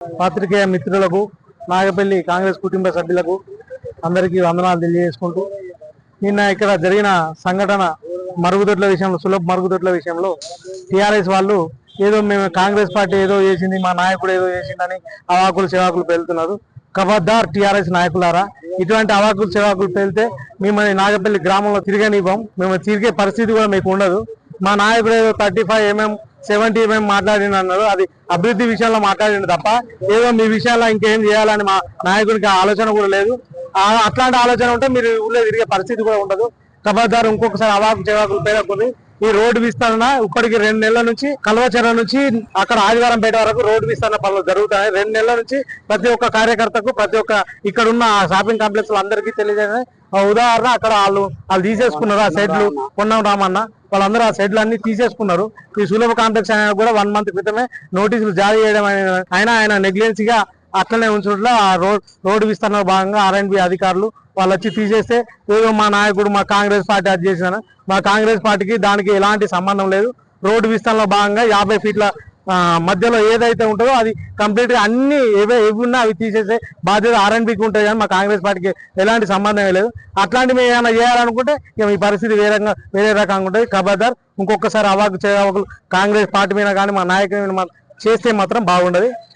పాత్రికేయ మిత్రులకు నాగపల్లి కాంగ్రెస్ కుటుంబ సభ్యులకు అందరికీ వందనాలు తెలియజేసుకుంటూ నిన్న ఇక్కడ జరిగిన సంఘటన మరుగుదొడ్ల విషయంలో సులభ మరుగుదొడ్ల విషయంలో టిఆర్ఎస్ వాళ్ళు ఏదో మేము కాంగ్రెస్ పార్టీ ఏదో చేసింది మా నాయకుడు ఏదో చేసిందని అవాకులు సేవకులు పెళ్తున్నారు కబద్దార్ టిఆర్ఎస్ నాయకులారా ఇటువంటి అవాకులు సేవకులు పెళ్తే మిమ్మల్ని నాగపల్లి గ్రామంలో తిరగనివ్వం. మేము తిరిగే పరిస్థితి కూడా మీకు ఉండదు. మా నాయకుడు ఏదో thirty five MM seventy MM మాట్లాడిన అన్నారు అది అభివృద్ధి విషయంలో మాట్లాడింది తప్ప ఏదో మీ విషయాల్లో ఇంకేం చేయాలని మా నాయకుడికి ఆ ఆలోచన కూడా లేదు. అట్లాంటి ఆలోచన ఉంటే మీరు ఊళ్ళో తిరిగే పరిస్థితి కూడా ఉండదు. కబద్దారు ఇంకొకసారి అవాకు చెవాకులు పేరకుంది ఈ రోడ్డు విస్తరణ ఇప్పటికి రెండు నెలల నుంచి కల్వచెర నుంచి అక్కడ ఆదివారం పేట వరకు రోడ్డు విస్తరణ పనులు జరుగుతాయి రెండు నెలల నుంచి ప్రతి ఒక్క కార్యకర్తకు ప్రతి ఒక్క ఇక్కడ ఉన్న షాపింగ్ కాంప్లెక్స్ అందరికీ తెలియజేయాలి ఉదాహరణ అక్కడ వాళ్ళు వాళ్ళు తీసేసుకున్నారు ఆ సైడ్లు పొన్నం రామన్న. వాళ్ళందరూ ఆ సైడ్లు అన్ని తీసేసుకున్నారు. ఈ సులభ కాంప్లెక్స్ ఆయన కూడా వన్ మంత్ క్రితమే నోటీసులు జారీ చేయడం ఆయన- అయినా ఆయన నెగ్లిజెన్సీగా అట్లనే ఉంచడంలో ఆ రోడ్ రోడ్డు విస్తరణ భాగంగా ఆర్ఎండ్బి అధికారులు వాళ్ళు వచ్చి తీసేస్తే ఏదో మా నాయకుడు మా కాంగ్రెస్ పార్టీ అది చేసిన మా కాంగ్రెస్ పార్టీకి దానికి ఎలాంటి సంబంధం లేదు. రోడ్డు విస్తరణలో భాగంగా యాభై ఫీట్ల మధ్యలో ఏదైతే ఉంటుందో అది కంప్లీట్గా అన్ని ఏవే ఏవి ఉన్నా అవి తీసేసే బాధ్యత ఆర్ఎన్బికి ఉంటుంది కానీ మా కాంగ్రెస్ పార్టీకి ఎలాంటి సంబంధం లేదు. అట్లాంటి మేము ఏమైనా చేయాలనుకుంటే ఇక మీ పరిస్థితి వేరే రకంగా వేరే రకంగా ఉంటుంది. ఖబర్దార్ ఇంకొకసారి అవాకు చేయవాకులు కాంగ్రెస్ పార్టీ మీద కానీ మా నాయకుడి మీద చేస్తే మాత్రం బాగుండదు.